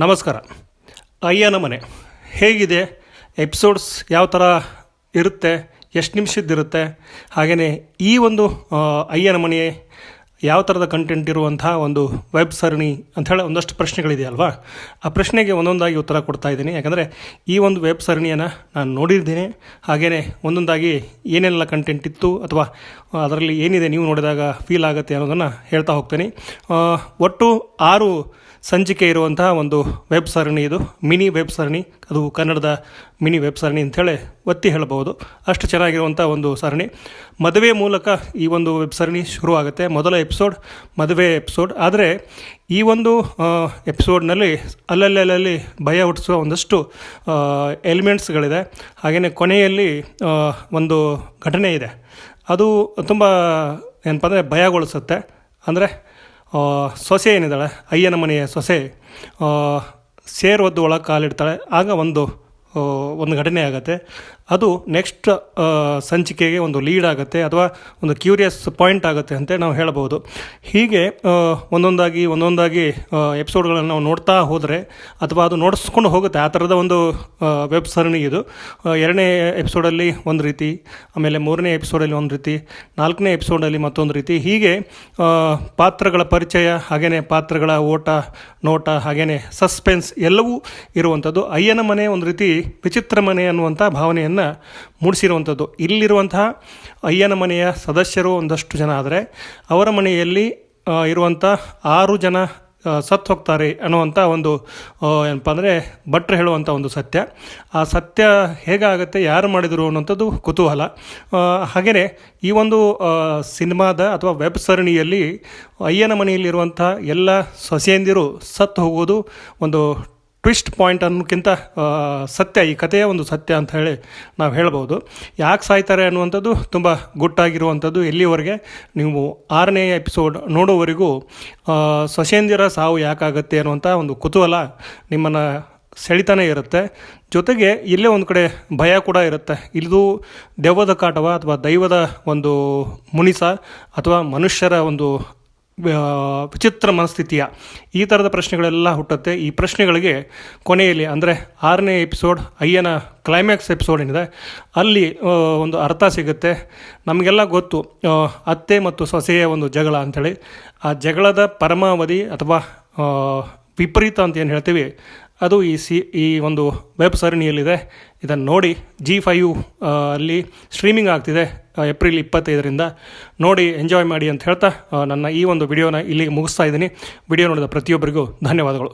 ನಮಸ್ಕಾರ. ಅಯ್ಯನ ಮನೆ. ಹೇಗಿದೆ? ಎಪಿಸೋಡ್ಸ್ ಯಾವ ಥರ ಇರುತ್ತೆ? ಎಷ್ಟು ನಿಮಿಷದ್ದಿರುತ್ತೆ? ಹಾಗೆಯೇ ಈ ಒಂದು ಅಯ್ಯನ ಮನೆ ಯಾವ ಥರದ ಕಂಟೆಂಟ್ ಇರುವಂಥ ಒಂದು ವೆಬ್ ಸರಣಿ ಅಂಥೇಳಿ ಒಂದಷ್ಟು ಪ್ರಶ್ನೆಗಳಿದೆಯಲ್ವಾ? ಆ ಪ್ರಶ್ನೆಗೆ ಒಂದೊಂದಾಗಿ ಉತ್ತರ ಕೊಡ್ತಾ ಇದ್ದೀನಿ. ಯಾಕಂದರೆ ಈ ಒಂದು ವೆಬ್ ಸರಣಿಯನ್ನು ನಾನು ನೋಡಿದ್ದೀನಿ ಹಾಗೆಯೇ ಒಂದೊಂದಾಗಿ ಏನೆಲ್ಲ ಕಂಟೆಂಟ್ ಇತ್ತು ಅಥವಾ ಅದರಲ್ಲಿ ಏನಿದೆ ನೀವು ನೋಡಿದಾಗ ಫೀಲ್ ಆಗುತ್ತೆ ಅನ್ನೋದನ್ನು ಹೇಳ್ತಾ ಹೋಗ್ತೀನಿ. ಒಟ್ಟು ಆರು ಸಂಚಿಕೆ ಇರುವಂತಹ ಒಂದು ವೆಬ್ ಸರಣಿ ಇದು. ಮಿನಿ ವೆಬ್ ಸರಣಿ. ಅದು ಕನ್ನಡದ ಮಿನಿ ವೆಬ್ ಸರಣಿ ಅಂಥೇಳಿ ಒತ್ತಿ ಹೇಳಬಹುದು. ಅಷ್ಟು ಚೆನ್ನಾಗಿರುವಂಥ ಒಂದು ಸರಣಿ. ಮದುವೆ ಮೂಲಕ ಈ ಒಂದು ವೆಬ್ ಸರಣಿ ಶುರು ಆಗುತ್ತೆ ಮೊದಲ ಎಪಿಸೋಡ್, ಮದುವೆ ಎಪಿಸೋಡ್. ಆದರೆ ಈ ಒಂದು ಎಪಿಸೋಡ್ನಲ್ಲಿ ಅಲ್ಲಲ್ಲಿ ಅಲ್ಲಲ್ಲಿ ಭಯ ಹುಟ್ಟಿಸುವ ಒಂದಷ್ಟು ಎಲಿಮೆಂಟ್ಸ್ಗಳಿದೆ. ಹಾಗೆಯೇ ಕೊನೆಯಲ್ಲಿ ಒಂದು ಘಟನೆ ಇದೆ. ಅದು ತುಂಬ ಏನಪ್ಪ ಅಂದರೆ ಭಯಗೊಳಿಸುತ್ತೆ. ಅಂದರೆ ಸೊಸೆ ಏನಿದ್ದಾಳೆ? ಅಯ್ಯನ ಮನೆಯ ಸೊಸೆ ಸೇರ್ ಒದ್ದು ಒಳಗೆ ಕಾಲಿಡ್ತಾಳೆ. ಆಗ ಒಂದು ಒಂದು ಘಟನೆ ಆಗುತ್ತೆ. ಅದು ನೆಕ್ಸ್ಟ್ ಸಂಚಿಕೆಗೆ ಒಂದು ಲೀಡ್ ಆಗುತ್ತೆ ಅಥವಾ ಒಂದು ಕ್ಯೂರಿಯಸ್ ಪಾಯಿಂಟ್ ಆಗುತ್ತೆ ಅಂತ ನಾವು ಹೇಳಬಹುದು ಹೀಗೆ ಒಂದೊಂದಾಗಿ ಒಂದೊಂದಾಗಿ ಎಪಿಸೋಡ್ಗಳನ್ನು ನಾವು ನೋಡ್ತಾ ಹೋದರೆ ಅಥವಾ ಅದು ನೋಡಿಸ್ಕೊಂಡು ಹೋಗುತ್ತೆ. ಆ ಥರದ ಒಂದು ವೆಬ್ ಸರಣಿ ಇದು. ಎರಡನೇ ಎಪಿಸೋಡಲ್ಲಿ ಒಂದು ರೀತಿ, ಆಮೇಲೆ ಮೂರನೇ ಎಪಿಸೋಡಲ್ಲಿ ಒಂದು ರೀತಿ, ನಾಲ್ಕನೇ ಎಪಿಸೋಡಲ್ಲಿ ಮತ್ತೊಂದು ರೀತಿ. ಹೀಗೆ ಪಾತ್ರಗಳ ಪರಿಚಯ ಹಾಗೆಯೇ ಪಾತ್ರಗಳ ಓಟ, ನೋಟ ಹಾಗೆಯೇ ಸಸ್ಪೆನ್ಸ್ ಎಲ್ಲವೂ ಇರುವಂಥದ್ದು ಅಯ್ಯನ ಮನೆ ಒಂದು ರೀತಿ ವಿಚಿತ್ರ ಮನೆ ಅನ್ನುವಂಥ ಭಾವನೆಯನ್ನು ಮೂಡಿಸಿರುವಂಥದ್ದು ಇಲ್ಲಿರುವಂತಹ ಅಯ್ಯನ ಮನೆಯ ಸದಸ್ಯರು ಒಂದಷ್ಟು ಜನ ಆದರೆ ಅವರ ಮನೆಯಲ್ಲಿ ಇರುವಂಥ ಆರು ಜನ ಸತ್ತು ಹೋಗ್ತಾರೆ ಅನ್ನುವಂಥ ಒಂದು ಏನಪ್ಪ ಅಂದರೆ ಭಟ್ರು ಹೇಳುವಂಥ ಒಂದು ಸತ್ಯ. ಆ ಸತ್ಯ ಹೇಗಾಗುತ್ತೆ, ಯಾರು ಮಾಡಿದರು ಅನ್ನುವಂಥದ್ದು ಕುತೂಹಲ. ಹಾಗೆಯೇ ಈ ಒಂದು ಸಿನಿಮಾದ ಅಥವಾ ವೆಬ್ ಸರಣಿಯಲ್ಲಿ ಅಯ್ಯನ ಮನೆಯಲ್ಲಿರುವಂಥ ಎಲ್ಲ ಸೊಸೆಯಂದಿರು ಸತ್ತು ಹೋಗೋದು ಒಂದು ಟ್ವಿಸ್ಟ್ ಪಾಯಿಂಟ್ ಅನ್ನೋಕ್ಕಿಂತ ಸತ್ಯ, ಈ ಕಥೆಯ ಒಂದು ಸತ್ಯ ಅಂತ ಹೇಳಿ ನಾವು ಹೇಳ್ಬೋದು. ಯಾಕೆ ಸಾಯ್ತಾರೆ ಅನ್ನುವಂಥದ್ದು ತುಂಬ ಗುಟ್ಟಾಗಿರುವಂಥದ್ದು ಎಲ್ಲಿವರೆಗೆ? ನೀವು ಆರನೇ ಎಪಿಸೋಡ್ ನೋಡೋವರೆಗೂ ಸಶೇಂದ್ರ ಸಾವು ಯಾಕಾಗತ್ತೆ ಅನ್ನುವಂಥ ಒಂದು ಕುತೂಹಲ ನಿಮ್ಮನ್ನು ಸೆಳಿತಾನೆ ಇರುತ್ತೆ. ಜೊತೆಗೆ ಇಲ್ಲೇ ಒಂದು ಕಡೆ ಭಯ ಕೂಡ ಇರುತ್ತೆ. ಇದು ದೆವ್ವದ ಕಾಟವ ಅಥವಾ ದೈವದ ಒಂದು ಮುನಿಸ ಅಥವಾ ಮನುಷ್ಯರ ಒಂದು ವಿಚಿತ್ರ ಮನಸ್ಥಿತಿಯ ಈ ಥರದ ಪ್ರಶ್ನೆಗಳೆಲ್ಲ ಹುಟ್ಟುತ್ತೆ. ಈ ಪ್ರಶ್ನೆಗಳಿಗೆ ಕೊನೆಯಲ್ಲಿ ಅಂದರೆ ಆರನೇ ಎಪಿಸೋಡ್, ಅಯ್ಯನ ಕ್ಲೈಮ್ಯಾಕ್ಸ್ ಎಪಿಸೋಡ್ ಏನಿದೆ, ಅಲ್ಲಿ ಒಂದು ಅರ್ಥ ಸಿಗುತ್ತೆ. ನಮಗೆಲ್ಲ ಗೊತ್ತು ಅತ್ತೆ ಮತ್ತು ಸೊಸೆಯ ಒಂದು ಜಗಳ ಅಂಥೇಳಿ ಆ ಜಗಳದ ಪರಮಾವಧಿ ಅಥವಾ ವಿಪರೀತ ಅಂತ ಏನು ಹೇಳ್ತೀವಿ ಅದು ಈ ಸಿ, ಈ ಒಂದು ವೆಬ್ ಸರಣಿಯಲ್ಲಿದೆ. ಇದನ್ನು ನೋಡಿ, ಜಿ ಫೈವ್ ಅಲ್ಲಿ ಸ್ಟ್ರೀಮಿಂಗ್ ಆಗ್ತಿದೆ ಏಪ್ರಿಲ್ ಇಪ್ಪತ್ತೈದರಿಂದ. ನೋಡಿ, ಎಂಜಾಯ್ ಮಾಡಿ ಅಂತ ಹೇಳ್ತಾ ನನ್ನ ಈ ಒಂದು ವಿಡಿಯೋನ ಇಲ್ಲಿಗೆ ಮುಗಿಸ್ತಾ ಇದ್ದೀನಿ. ವಿಡಿಯೋ ನೋಡಿದ ಪ್ರತಿಯೊಬ್ಬರಿಗೂ ಧನ್ಯವಾದಗಳು.